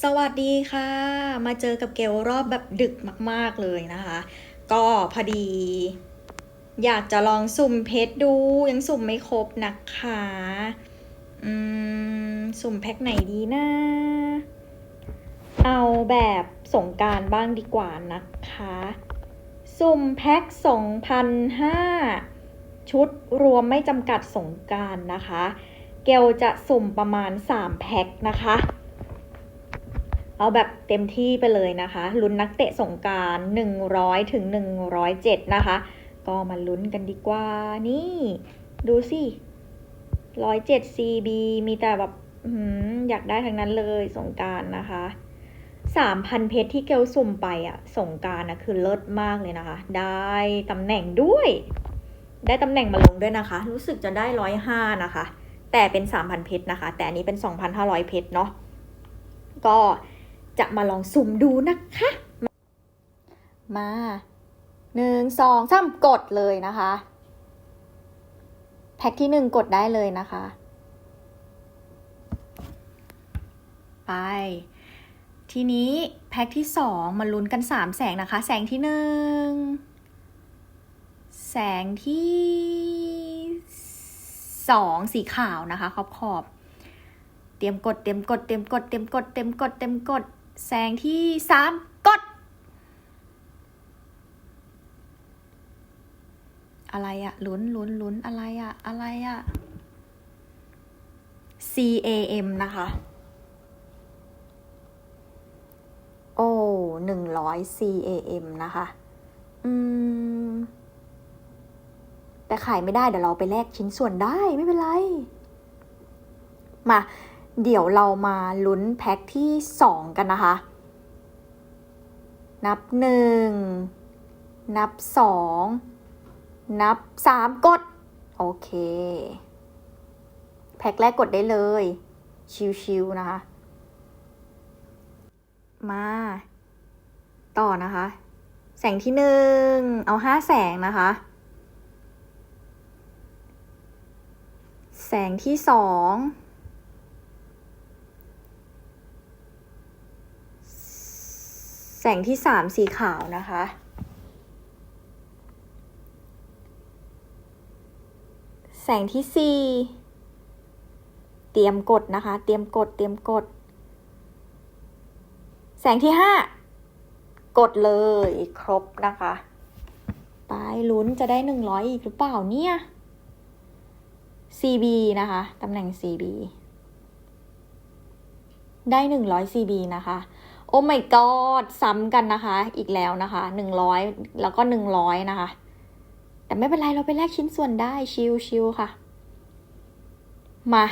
สวัสดีค่ะ มาเจอกับเกลรอบแบบดึกมาก ๆเลยนะคะ ก็พอดี อยากจะลองสุ่มเพชรดู ยังสุ่มไม่ครบนะคะอืมสุ่มแพ็คไหนดีนะ เอาแบบสงการบ้างดีกว่านะคะ สุ่มแพ็ค2,005 ชุดรวมไม่จำกัดสงการนะคะ เกลจะสุ่มประมาณ 3 แพ็คนะคะ เอาแบบเต็มที่ไปเลยนะคะลุ้นนักเตะสงกราร100ถึง107 นะคะ ก็มาลุ้นกันดีกว่านี่ ดูสิ107 CB มีแต่แบบอื้อหืออยากได้ทั้งนั้นเลยสงการนะคะ3,000เพชรที่เกลสุ่มไปอะสงการนะคือเลิศมากเลยนะคะ ได้ตำแหน่งด้วย ได้ตำแหน่งมาลงด้วยนะคะ รู้สึกจะได้105นะคะ แต่เป็น3,000เพชรนะคะ แต่อันนี้เป็น2,500เพชรเนาะก็ จะมาลองสุ่มดูนะคะ มาหนึ่งสองสามกดเลยนะคะ แพ็คที่หนึ่งกดได้เลยนะคะ ไป ทีนี้แพ็คที่สองมาลุ้นกันสามแสงนะคะ แสงที่หนึ่งแสงที่สองสีขาวนะคะ ขอบขอบ เตรียมกดเตรียมกดเตรียมกดเตรียมกดเตรียมกดเตรียมกด แสงที่สามกด อะไรอะลุ้นลุ้นลุ้นอะไรอะอะไรอะ C A M นะคะ โอ้หนึ่งร้อย C A M นะคะ อืม แต่ขายไม่ได้ เดี๋ยวเราไปแลกชิ้นส่วนได้ไม่เป็นไร มา เดี๋ยวเรามาลุ้นแพ็คที่สองกันนะคะ นับหนึ่งนับสองนับสามกด โอเค แพ็คแรกกดได้เลย ชิวๆนะคะ มา ต่อนะคะ แสงที่หนึ่ง เอาห้าแสงนะคะ แสงที่สอง แสงที่สามสีขาวนะคะ แสงที่สี่เตรียมกดนะคะ เตรียมกด เตรียมกด แสงที่ห้ากดเลยครบนะคะ ไปลุ้นจะได้หนึ่งร้อยอีกหรือเปล่าเนี่ย CB นะคะ ตำแหน่ง CB ได้หนึ่งร้อย CB นะคะ โอ้ my god ซ้ำกันนะคะ อีกแล้วนะคะหนึ่งร้อยแล้วก็หนึ่งร้อยนะคะ แต่ไม่เป็นไรเราไปแลกชิ้นส่วนได้ชิลชิลค่ะ มา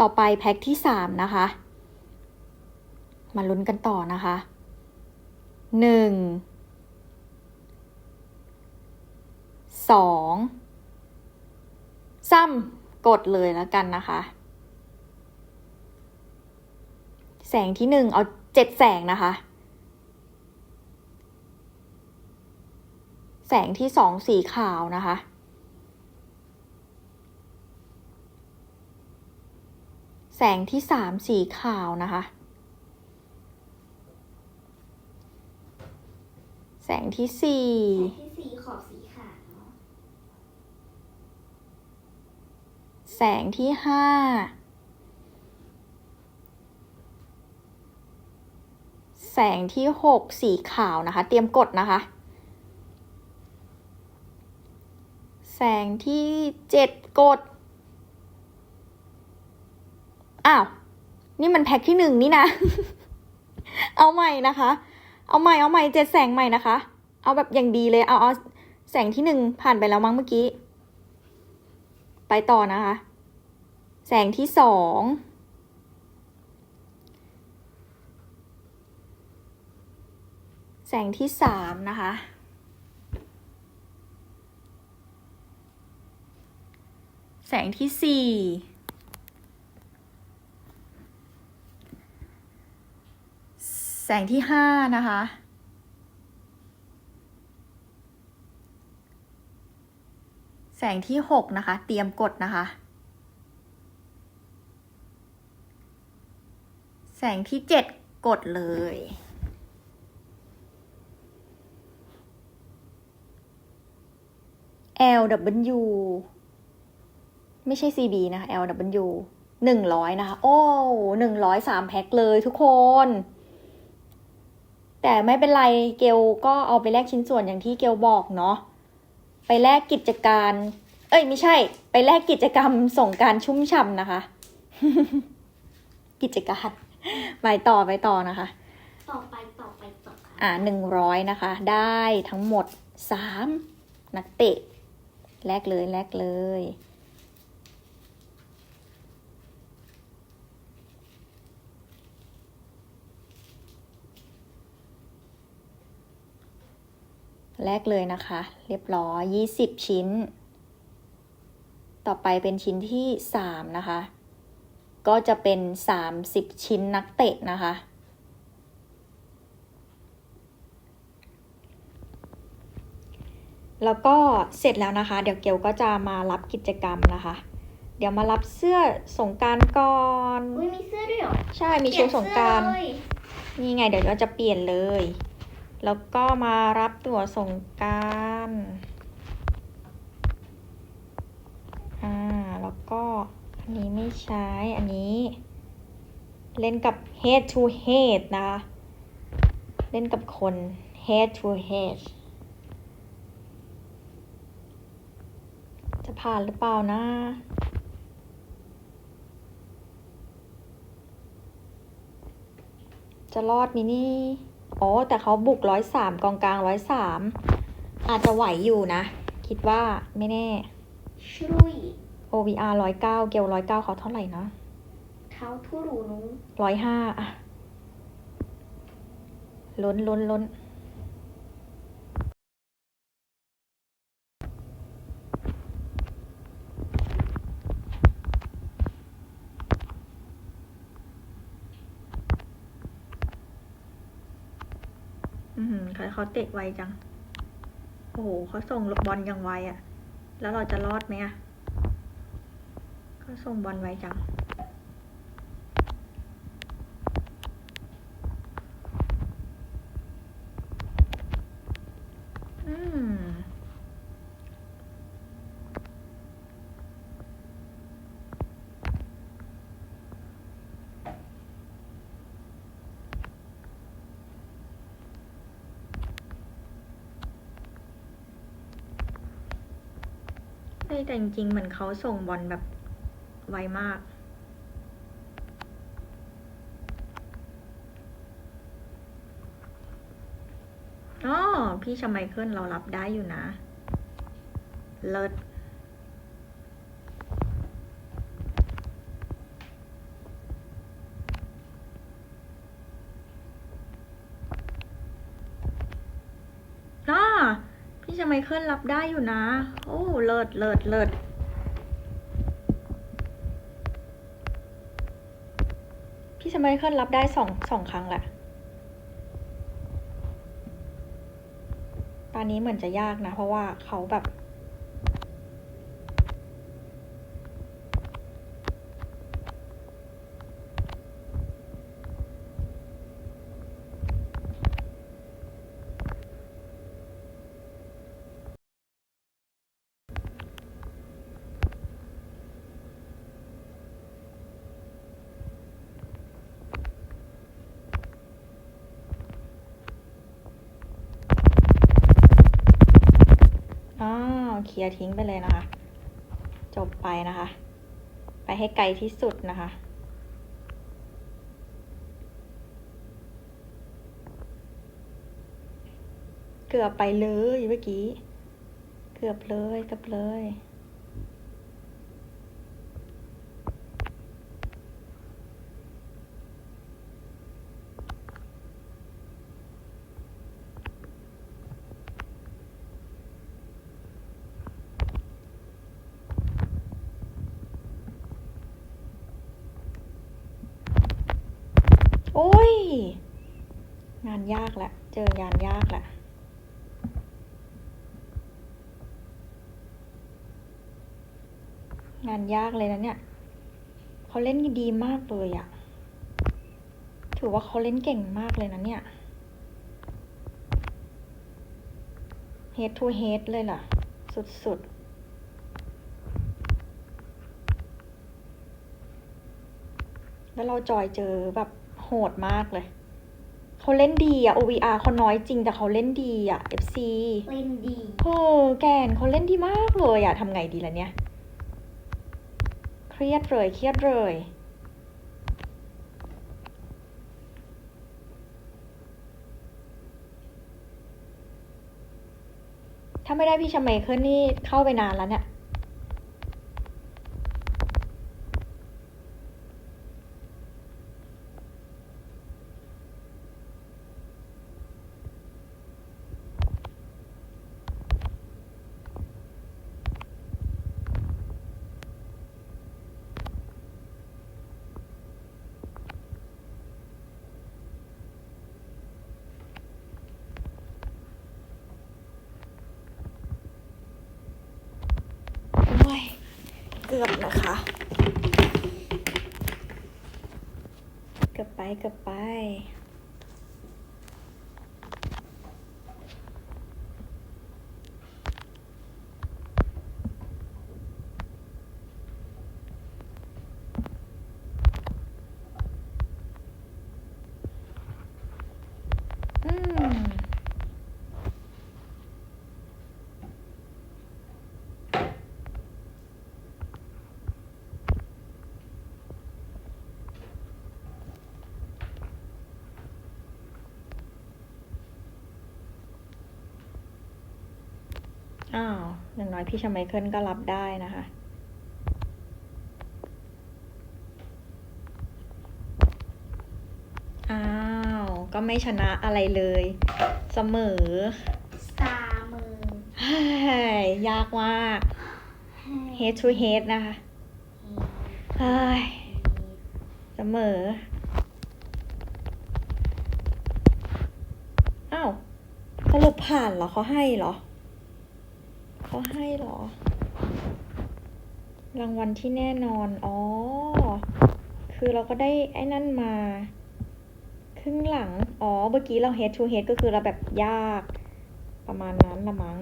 ต่อไปแพ็คที่สามนะคะ มาลุ้นกันต่อนะคะหนึ่งสองซ้ำกดเลยแล้วกันนะคะ แสงที่หนึ่งเอา เจ็ดแสงนะคะ แสงที่สองสีขาวนะคะ แสงที่สามสีขาวนะคะ แสงที่สี่แสงที่สีขอบสีขาวแสงที่ห้า แสงที่หกสีขาวนะคะ เตรียมกดนะคะ แสงที่เจ็ดกด อ้าว นี่มันแพ็คที่หนึ่งนี่นะ เอาใหม่นะคะ เอาใหม่เอาใหม่เจ็ดแสงใหม่นะคะ เอาแบบอย่างดีเลย เอาเอาแสงที่หนึ่งผ่านไปแล้วมั้งเมื่อกี้ ไปต่อนะคะ แสงที่สอง แสงที่สามนะคะ แสงที่สี่แสงที่ห้านะคะ แสงที่หกนะคะ เตรียมกดนะคะ แสงที่เจ็ดกดเลย LW ไม่ใช่ CB นะคะ LW หนึ่งร้อยนะคะ โอ้หนึ่งร้อยสามแพ็คเลยทุกคน แต่ไม่เป็นไรเกลก็เอาไปแลกชิ้นส่วนอย่างที่เกลบอกเนาะไปแลกกิจการ เอ้ยไม่ใช่ ไปแลกกิจกรรมส่งกรารชุ่มฉ่ำนะคะ กิจการไปต่อไปต่อนะคะ ต่อไปต่อไปต่อค่ะอ่าหนึ่งร้อยนะคะ ได้ทั้งหมดสามนักเตะ แลกเลยแลกเลย แลกเลยนะคะ เรียบร้อยยี่สิบชิ้น ต่อไปเป็นชิ้นที่สามนะคะ ก็จะเป็นสามสิบชิ้นนักเตะนะคะ แล้วก็เสร็จแล้วนะคะ เดี๋ยวเกลก็จะมารับกิจกรรมนะคะ เดี๋ยวมารับเสื้อสงกรารก่อนอุ้ยมีเสื้อด้วยเหรอใช่มีชุดสงกรารเปลี่ยนเสื้อเลยนี่ไงเดี๋ยวเราจะเปลี่ยนเลย แล้วก็มารับตั๋วสงกรารอ่าแล้วก็อันนี้ไม่ใช้อันนี้ เล่นกับ head to head นะคะ เล่นกับคน head to head จะ ผ่านหรือเปล่านะ จะรอดมินี่อ๋อ แต่เขาบุกร้อยสามกองกลางร้อยสามอาจจะไหวอยู่นะ คิดว่าไม่แน่ชุย OVR ร้อยเก้าเกลร้อยเก้าเขาเท่าไหร่นะเท้าทุรูนุ้งร้อยห้าอะล้นล้นล้น เขาเขาเตะไวจัง โอ้โหเขาส่งบอลยังไวอะแล้วเราจะรอดไหมอะเขาส่งบอลไวจัง อืม เฮ้ ยแต่จริงๆ เหมือนเขาส่งบอลแบบไวมาก อ๋อ พี่ชมไมเคิลเรารับได้อยู่นะ เลิศอ๋อ พี่อนรับได้อยู่นะ โอ้ เลิศเลิศเลิศพี่ชายเคิลรับได้สองสองครั้งแหละตอนนี้เหมือนจะยากนะ เพราะว่าเขาแบบ อ้าว เคลียร์ทิ้งไปเลยนะคะ จบไปนะคะ ไปให้ไกลที่สุดนะคะ เกือบไปเลยเมื่อกี้ เกือบเลยเกือบเลย โอ้ย งานยากแหละ เจองานยากแหละงานยากเลยนะเนี่ย เขาเล่นดีมากเลยอะถือว่าเขาเล่นเก่งมากเลยนะเนี่ย head to head เลยล่ะ สุดๆแล้วเราจอยเจอแบบ หดมากเลย เขาเล่นดีอะ OVR เขาน้อยจริงแต่เขาเล่นดีอะ FC เล่นดีโอ้แกนเขาเล่นดีมากเลยอะทำไงดีล่ะเนี่ย เครียดเลยเครียดเลยถ้าไม่ได้พี่ชาเมเคิลนี่เข้าไปนานแล้วเนี่ย โอ้ย เกือบนะคะ เกือบไปเกือบไป อืม อ้าวอย่างน้อยพี่ชาไมเคิลก็รับได้นะคะ อ้าว ก็ไม่ชนะอะไรเลย เสมอสามือเฮ้ยยากมาก head to head นะคะเฮ้ยเสมอ อ้าว สรุปผ่านเหรอเขาให้เหรอ เขาให้เหรอ รางวัลที่แน่นอน อ๋อ คือเราก็ได้ไอ้นั่นมา ครึ่งหลัง อ๋อ เมื่อกี้เรา head to head ก็คือเราแบบยาก ประมาณนั้นละมั้ง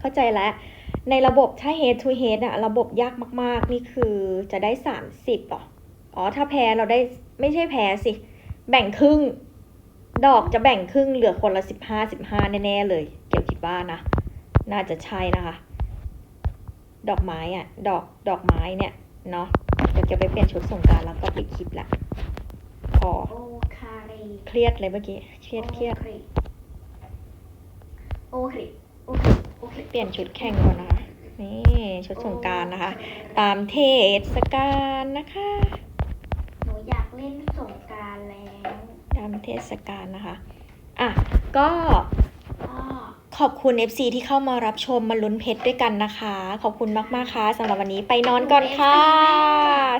เข้าใจแล้ว ในระบบถ้า head to head อะระบบยากมาก ๆ นี่คือจะได้สามสิบหรอ อ๋อ ถ้าแพ้เราได้ไม่ใช่แพ้สิ แบ่งครึ่งดอกจะแบ่งครึ่งเหลือคนละสิบห้าสิบห้าแน่ ๆ เลย เกี่ยวคิดว่านะ น่าจะใช่นะคะ ดอกไม้อะดอกดอกไม้เนี่ยเนาะเดี๋ยวจะไปเปลี่ยนชุดสงกรารแล้วก็ปิดคลิปละพอโอคาเรเครียดเลยเมื่อกี้เครียดเครียดโอเคโอเคโอเคเปลี่ยนชุดแข่งก่อนนะคะนี่ชุดสงกรารนะคะ ตามเทศกาลนะคะหนูอยากเล่นสงกรารแล้วตามเทศกาลนะคะอะก็ก็ ขอบคุณ FC ที่เข้ามารับชมมาลุ้นเพชรด้วยกันนะคะ ขอบคุณมาก ๆ ค่ะสำหรับวันนี้ไปนอนก่อนค่ะ